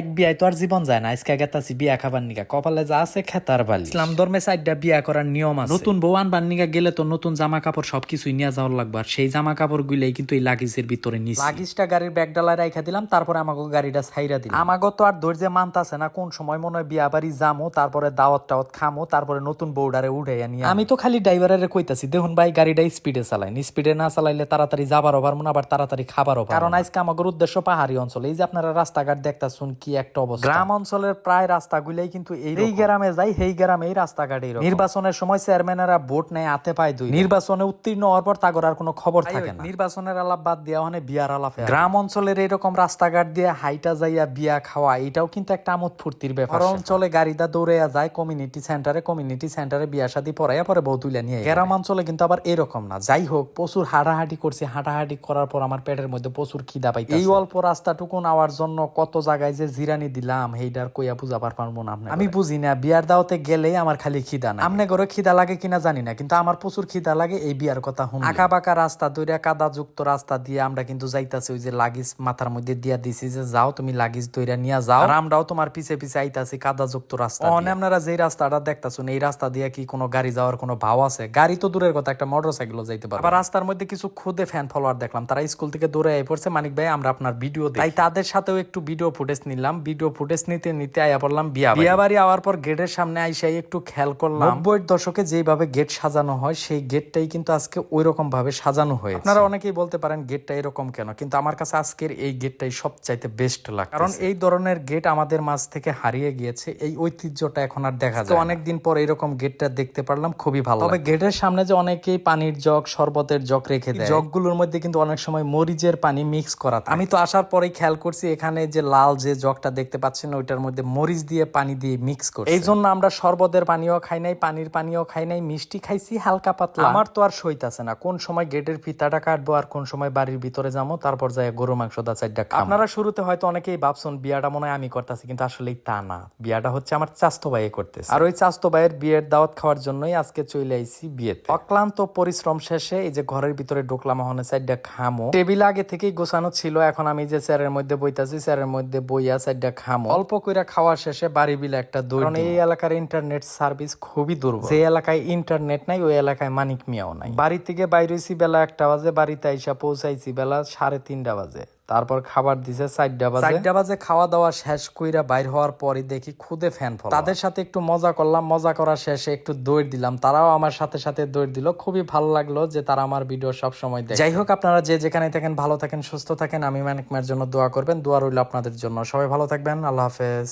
এক বিয়ায় তো আর জীবন যায় না। আজকে গেতাছি বিয়া খাবার নিকা। কপালে যা আছে খেতার বালি। ইসলাম ধর্মে সাইডটা বিয়া করার নিয়ম আছে। নতুন বউ আনবার নিকা গেলে তো নতুন জামা কাপড় সবকিছুই নিয়ে যাওয়ার লাগবে। আর সেই জামা কাপড় গুলাই কিন্তু এই লাগেজের ভিতরে নিছি। লাগেজটা গাড়ির ব্যাগ ডালায় রাইখা দিলাম তারপরে আমাকে গাড়িটা ছাইরা দিলাম। আমাকে তো আর ধৈর্য মানতাছে না। কোন সময় মনে হয় বিয়া বাড়ি যামো তারপরে দাওয়াত টাওয়াত খামো তারপরে নতুন বউডারে উঠাইয়া নিয়ে আমি তো খালি ড্রাইভারের কইতাছি দেখুন ভাই গাড়িটা স্পিডে চালাইন স্পিডে না চালাইলে তাড়াতাড়ি যাবারও পারব না আবার তাড়াতাড়ি খাবারও পারব কারণ আজকে আমাদের উদ্দেশ্য পাহাড়ি অঞ্চল। এই যে আপনারা রাস্তাঘাট দেখতাছুন কি একটা অবস্থা? গ্রাম অঞ্চলের প্রায় রাস্তাগুলাই কিন্তু এই গ্রামে যাই এই গ্রামে এই রাস্তাঘাট এই নির্বাচনের সময় চেয়ারম্যানেরা ভোট নেয় আতে পায় দুই। নির্বাচনে উত্তীর্ণ হওয়ার পর তাগর আর কোনো খবর থাকে না। নির্বাচনের আলাপ বাদ দেওয়া মানে বিয়ার আলাপ গ্রাম অঞ্চলের এরকম রাস্তাঘাট দিয়ে হাইটা যাইয়া বিয়া খাওয়া এটাও কিন্তু একটা আমোদ ফুর্তির ব্যাপার অঞ্চলে গাড়িটা দৌড়াইয়া যায় কমিউনিটি সেন্টারে কমিউনিটি সেন্টারে বিয়া শাদী পড়াইয়া পরে বউ তুলে নিয়ে গ্রাম অঞ্চলে কিন্তু আবার এরকম না। যাই হোক প্রচুর হাঁটাহাঁটি করছি হাঁটাহাঁটি করার পর আমার পেটের মধ্যে প্রচুর খিদা পাই এই অল্প রাস্তাটুকু নেওয়ার জন্য কত জায়গায় যে জিরানি দিলাম হেইডার কইয়া বুঝাবার পারব না আপনি আমি বুঝি না বিয়ার দাওতে গেলেই আমার খালি খিদা না আমনে ঘরে খিদা লাগে কিনা জানি না কিন্তু আমার প্রচুর খিদা লাগে এই বিয়ার কথা শুন। আঁকা বাঁকা রাস্তা দইরা কাদা যুক্ত রাস্তা দিয়ে আমরা কিন্তু যাইতাছি ওই যে লাগিস মাথার মধ্যে দিয়া দিছি যে যাও তুমি লাগিস দইরা নিয়া যাও। আর আমরাও তোমার পিছে পিছে আইতাছি কাদা যুক্ত রাস্তা অনে আপনারা যেই রাস্তাটা দেখতাছুন এই রাস্তা দিয়ে কি কোনো গাড়ি যাওয়ার কোনো ভাও আছে? গাড়ি তো দূরের কথা একটা মোটর সাইকেলও যাইতে পারে আবার রাস্তার মধ্যে কিছু খুদে ফ্যান ফলোয়ার দেখলাম তারা স্কুল থেকে দূরে আই পড়ছে। মানিক ভাই আমরা আপনার ভিডিও তাই তাদের সাথেও একটু ভিডিও ফুটেজ নিলাম। ভিডিও ফুটেজ নিতে নিতে আয়া পড়লাম বিয়া বিয়া বাড়ি আওয়ার পর গেটের সামনে আইসাই একটু খেয়াল করলাম। নব্বইয়ের দশকে যেভাবে গেট সাজানো হয় সেই গেটটাই কিন্তু আজকে ওই রকম ভাবে সাজানো হয়েছে। আপনারা অনেকেই বলতে পারেন গেটটা এরকম কেন কিন্তু আমার কাছে আজকের এই গেটটাই সবচাইতে বেস্ট লাগে কারণ এই ধরনের গেট আমাদের মাঝ থেকে হারিয়ে গিয়েছে এই ঐতিহ্যটা এখন আর দেখা যায় অনেকদিন পর এরকম গেটটা দেখতে পারলাম খুবই ভালো তবে গেটের সামনে যে অনেকেই পানির জগ শরবতের জগ রেখে দেয়। জগগুলোর মধ্যে কিন্তু অনেক সময় মরিচের পানি মিক্স করা আমি তো আসার পরেই খেয়াল করছি এখানে যে লাল যে জগটা দেখতে পাচ্ছেন ওইটার মধ্যে মরিচ দিয়ে পানি দিয়ে মিক্স করে এই জন্য আমরা শরবতের পানিও খাই নাই পানির পানিও খাই নাই মিষ্টি খাইছি হালকা পাতলা। আমার তো আর সইতাছে না কোন সময় গেটের ফিতাটা কাটবো আর কোন সময় বাড়ির ভিতরে যাব তারপর যাই গরু মাংস দা চারটা আপনারা শুরুতে হয়তো অনেকেই ভাবছেন বিয়াটা মনে হয় আমি করতেছি কিন্তু আসলেই তা না। বিয়াটা হচ্ছে আমার চাস্তো ভাইয়ে করতেছে। আর ওই চাস্তো ভাইয়ের বিয়ের দাওয়াত খাওয়ার জন্যই আজকে চলে আইছি বিয়েতে। অক্লান্ত পরিশ্রম শেষে এই যে ঘরের ভিতরে ঢুকলাম হনে সাইডটা খামো। টেবিল আগে থেকেই গোছানো ছিল এখন আমি যে চেয়ারের মধ্যে বইতাছি চেয়ারের মধ্যে বইয়া সাইডটা খামো। অল্প কইরা খাওয়া শেষে বাড়ি বিলে একটা দই কারণ এই এলাকার ইন্টারনেট সার্ভিস খুবই দুর্বল। যে এলাকায় ইন্টারনেট নাই ওই এলাকায় মানিক মিয়াও নাই। বাড়ি থেকে বাইরেছি বেলা একটা বাজে বাড়িতে আইসা পৌঁছাইছি বেলা সাড়ে তিনটা বাজে। তারপর খাবার দিছে চারটা বাজে। চারটা বাজে খাওয়া দাওয়া শেষ কইরা বাইর হওয়ার পরই দেখি খুদে ফ্যান ফল। তাদের সাথে একটু মজা করলাম মজা করার শেষে একটু দৌড় দিলাম। তারাও আমার সাথে সাথে দৌড় দিল। খুবই ভালো লাগল যে তারা আমার ভিডিও সব সময় দেয় যাই হোক আপনারা যে যেখানে থাকেন ভালো থাকেন সুস্থ থাকেন আমি মানিক জন্য দোয়া করবেন। দোয়া রইল আপনাদের জন্য। সবাই ভালো থাকবেন। আল্লাহ হাফেজ।